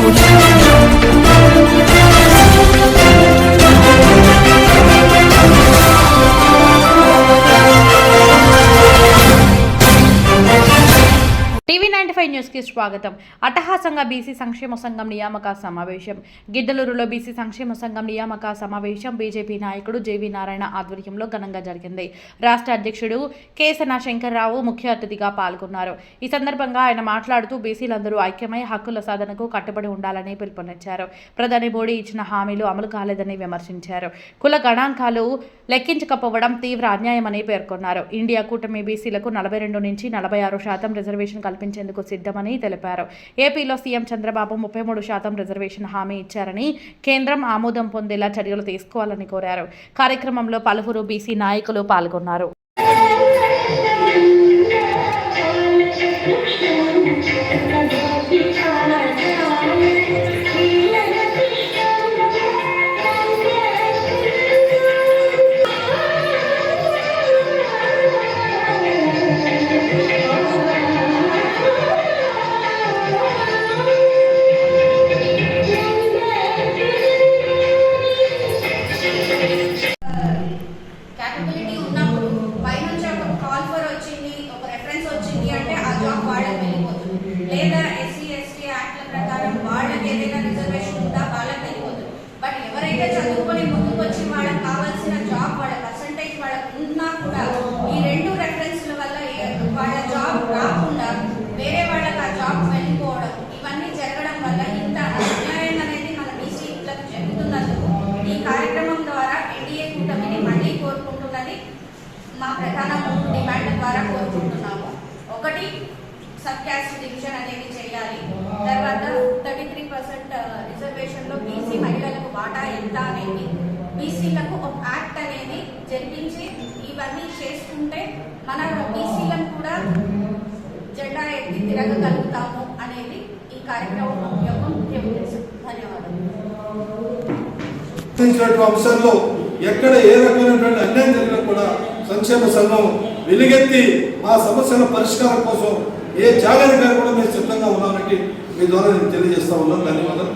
Saúde. TV ninety five న్యూస్కి స్వాగతం. అట్టహాసంగా బీసీ సంక్షేమ సంఘం నియామక సమావేశం. గిద్దలూరులో బీసీ సంక్షేమ సంఘం నియామక సమావేశం బీజేపీ నాయకుడు జేవీ నారాయణ ఆధ్వర్యంలో ఘనంగా జరిగింది. రాష్ట్ర అధ్యక్షుడు కేసన శంకర్రావు ముఖ్య అతిథిగా పాల్గొన్నారు. ఈ సందర్భంగా ఆయన మాట్లాడుతూ బీసీలందరూ ఐక్యమై హక్కుల సాధనకు కట్టుబడి ఉండాలని పిలుపునిచ్చారు. ప్రధాని మోడీ ఇచ్చిన హామీలు అమలు కాలేదని విమర్శించారు. కుల గణాంకాలు లెక్కించకపోవడం తీవ్ర అన్యాయమని పేర్కొన్నారు. ఇండియా కూటమి బీసీలకు నలభై రెండు నుంచి నలభై ఆరు శాతం రిజర్వేషన్ కల్పించేందుకు సిద్ధమని తెలిపారు. ఏపీలో సీఎం చంద్రబాబు ముప్పై మూడు శాతం రిజర్వేషన్ హామీ ఇచ్చారని కేంద్రం ఆమోదం పొందేలా చర్యలు తీసుకోవాలని కోరారు. కార్యక్రమంలో పలువురు బీసీ నాయకులు పాల్గొన్నారు. మా ప్రధాన మూడు డిమాండ్ ద్వారా కోరుకుంటున్నాము. ఒకటి సబ్ క్యాస్ట్ డివిజన్ అనేది చేయాలి. తర్వాత థర్టీ త్రీ పర్సెంట్ రిజర్వేషన్లో బీసీ మహిళలకు వాటా ఎంత అనేది బీసీలకు ఒక యాక్ట్ అనేది జరిపించి ఇవన్నీ చేసుకుంటే మన బీసీలను కూడా జెండా ఎత్తి తిరగగలుగుతాము అనేది ఈ కార్యక్రమం యొక్క ముఖ్య ఉద్దేశం. ధన్యవాదాలు. అంశంలో ఎక్కడ ఏ రకమైనటువంటి అన్యాయం జరిగినా కూడా సంక్షేమ సంఘం వెలుగెత్తి మా సమస్యల పరిష్కారం కోసం ఏ జాగ్రత్తగా కూడా మేము సిద్ధంగా ఉన్నామంటే మీ ద్వారా నేను తెలియజేస్తా ఉన్నాను. ధన్యవాదాలు.